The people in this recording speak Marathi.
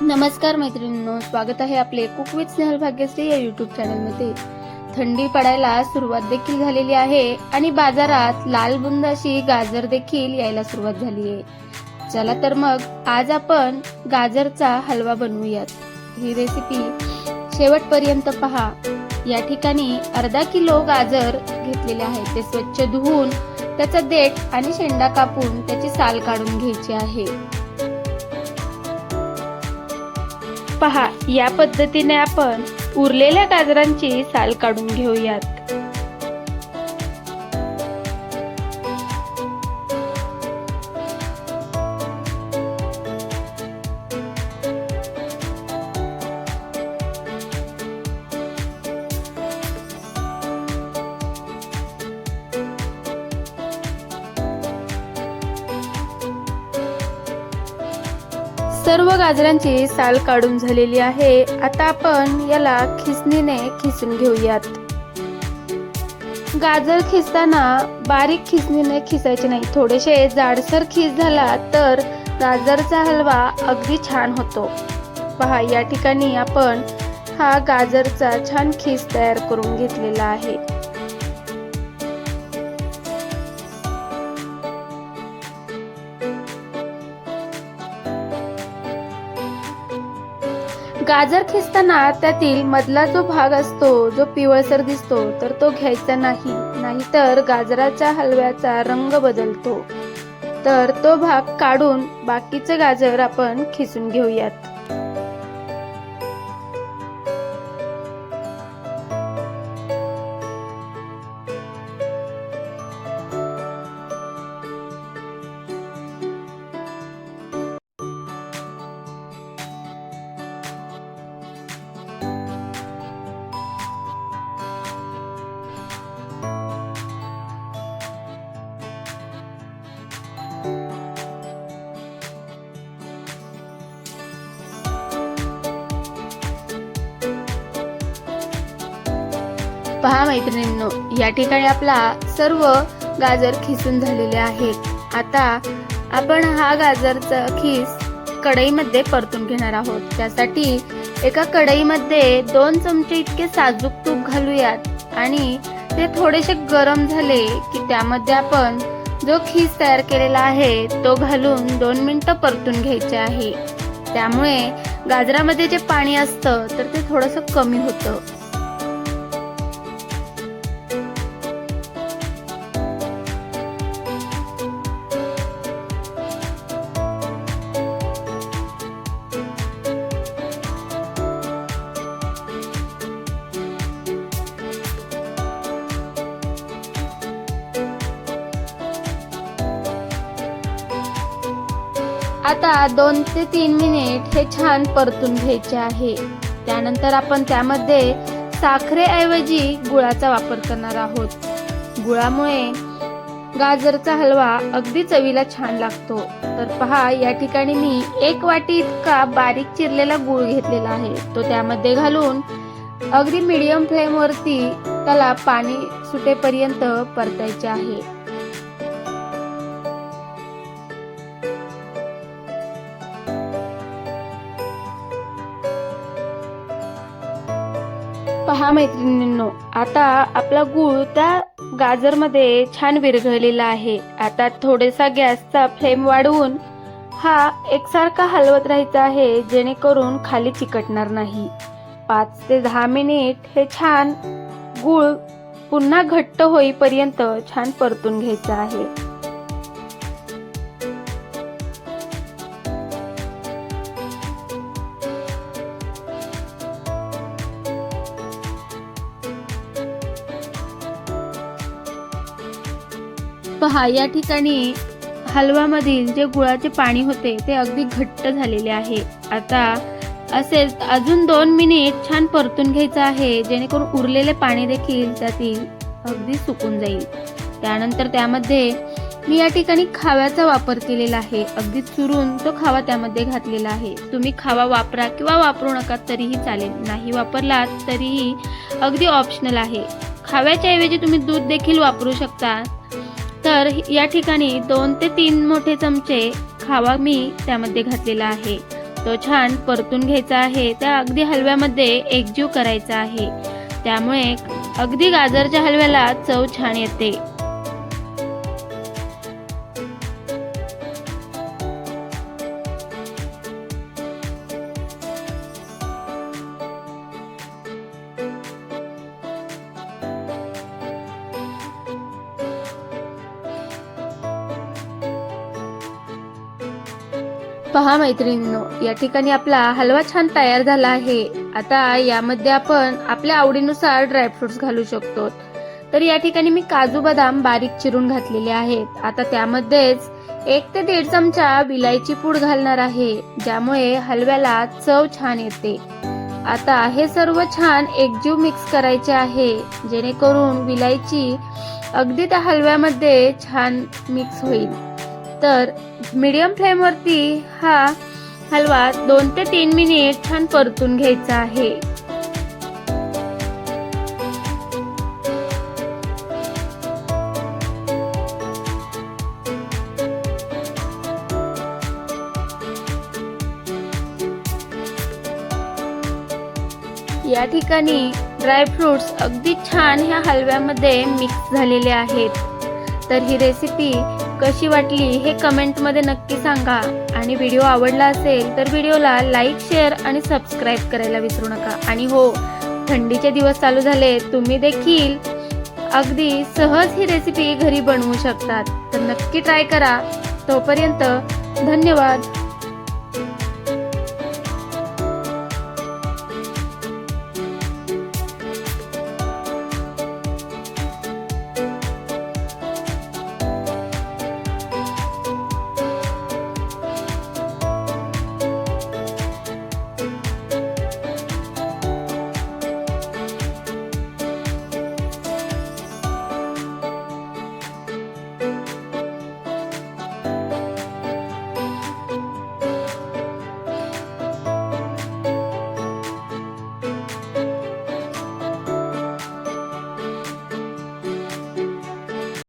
नमस्कार मैत्रिणींनो स्वागत आहे आपले कुक विथ स्नेहल भाग्यश्री या युट्यूब चॅनलमध्ये थंडी पडायला सुरुवात देखील झालेली आहे आणि बाजारात लाल बुंद अशी गाजर देखील यायला सुरुवात झाली आहे. चला तर मग आज आपण गाजरचा हलवा बनवूयात. ही रेसिपी शेवटपर्यंत पहा. या ठिकाणी अर्धा किलो गाजर घेतलेले आहे. ते स्वच्छ धुवून त्याचा देठ आणि शेंडा कापून त्याची साल काढून घ्यायची आहे. पहा या पद्धतीने आपण उरलेल्या गाजरांची साल काढून घेऊयात. सर्व गाजरांची साल काढून झालेली आहे. आता आपण याला खिसणीने खिसून घेऊयात. गाजर खिसताना बारीक खिसणीने खिसायचे नाही. थोडेसे जाडसर खिस झाला तर गाजरचा हलवा अगदी छान होतो. पहा या ठिकाणी आपण हा गाजरचा छान खिस तयार करून घेतलेला आहे. गाजर खिसताना त्यातील मधला जो भाग असतो जो पिवळसर दिसतो तर तो घ्यायचा नाही. नाहीतर गाजराच्या हलव्याचा रंग बदलतो. तर तो भाग काढून बाकीचे गाजर आपण खिसून घेऊयात. पहा मैत्रिणींनो या ठिकाणी आपला सर्व गाजर खिसून झालेले आहेत. आता आपण हा गाजरचा खीस कढईमध्ये परतून घेणार आहोत. त्यासाठी एका कढईमध्ये दोन चमचे इतके साजूक तूप घालूयात आणि ते थोडेसे गरम झाले की त्यामध्ये आपण जो खीस तयार केलेला आहे तो घालून दोन मिनटं परतून घ्यायचे आहे. त्यामुळे गाजरामध्ये जे पाणी असतं तर ते थोडंसं कमी होतं. आता दोन ते तीन मिनिट हे छान परतून घ्यायचे आहे. त्यानंतर आपण त्यामध्ये साखरेऐवजी गुळाचा वापर करणार आहोत. गुळामुळे गाजरचा हलवा अगदी चवीला छान लागतो. तर पहा या ठिकाणी मी एक वाटी इतका बारीक चिरलेला गुळ घेतलेला आहे. तो त्यामध्ये घालून अगदी मीडियम फ्लेमवरती त्याला पाणी सुटेपर्यंत परतायचे आहे. पहा मैत्रिणींनो. आता आपला गूळ त्या गाजरमध्ये छान विरघळलेला आहे. आता थोडेसा गॅसचा फ्लेम वाढवून हा एकसारखा हलवत राहायचा आहे जेणेकरून खाली चिकटणार नाही. पाच ते दहा मिनिट हे छान गूळ पुन्हा घट्ट होईपर्यंत छान परतून घ्यायचं आहे. पहा या ठिकाणी हलवामधील जे गुळाचे पाणी होते ते अगदी घट्ट झालेले आहे. आता असेच अजून दोन मिनिट छान परतून घ्यायचं आहे जेणेकरून उरलेले पाणी देखील त्यातील अगदी सुकून जाईल. त्यानंतर त्यामध्ये मी या ठिकाणी खाव्याचा वापर केलेला आहे. अगदी चुरून तो खावा त्यामध्ये घातलेला आहे. तुम्ही खावा वापरा किंवा वापरू नका तरीही चालेल. नाही वापरलात तरीही अगदी ऑप्शनल आहे. खाव्याच्या ऐवजी तुम्ही दूध देखील वापरू शकता. तर या ठिकाणी दोन ते तीन मोठे चमचे खावा मी त्यामध्ये घातलेला आहे. तो छान परतून घ्यायचा आहे. त्या अगदी हलव्यामध्ये एकजीव करायचा आहे. त्यामुळे अगदी गाजरच्या हलव्याला चव छान येते. पहा मैत्रिणींनो या ठिकाणी आपला हलवा छान तयार झाला आहे. आता यामध्ये आपण आपल्या आवडीनुसार ड्रायफ्रुट्स घालू शकतो. तर या ठिकाणी मी काजू बदाम बारीक चिरून घातलेले आहेत. आता त्यामध्येच एक ते दीड चमचा विलायची पूड घालणार आहे ज्यामुळे हलव्याला चव छान येते. आता हे सर्व छान एकजीव मिक्स करायचे आहे जेणेकरून विलायची अगदी त्या हलव्यामध्ये छान मिक्स होईल. तर मीडियम फ्लेमवरती हा हलवा दोन ते तीन मिनिट छान परतून घ्यायचा आहे. या ठिकाणी ड्रायफ्रुट्स अगदी छान ह्या हलव्यामध्ये मिक्स झालेले आहेत. तर ही रेसिपी कशी वाटली हे कमेंटमध्ये नक्की सांगा. आणि व्हिडिओ आवडला असेल तर व्हिडिओला लाईक शेअर आणि सबस्क्राईब करायला विसरू नका. आणि हो थंडीचे दिवस चालू झाले तुम्ही देखील अगदी सहज ही रेसिपी घरी बनवू शकतात. तर नक्की ट्राय करा. तोपर्यंत धन्यवाद.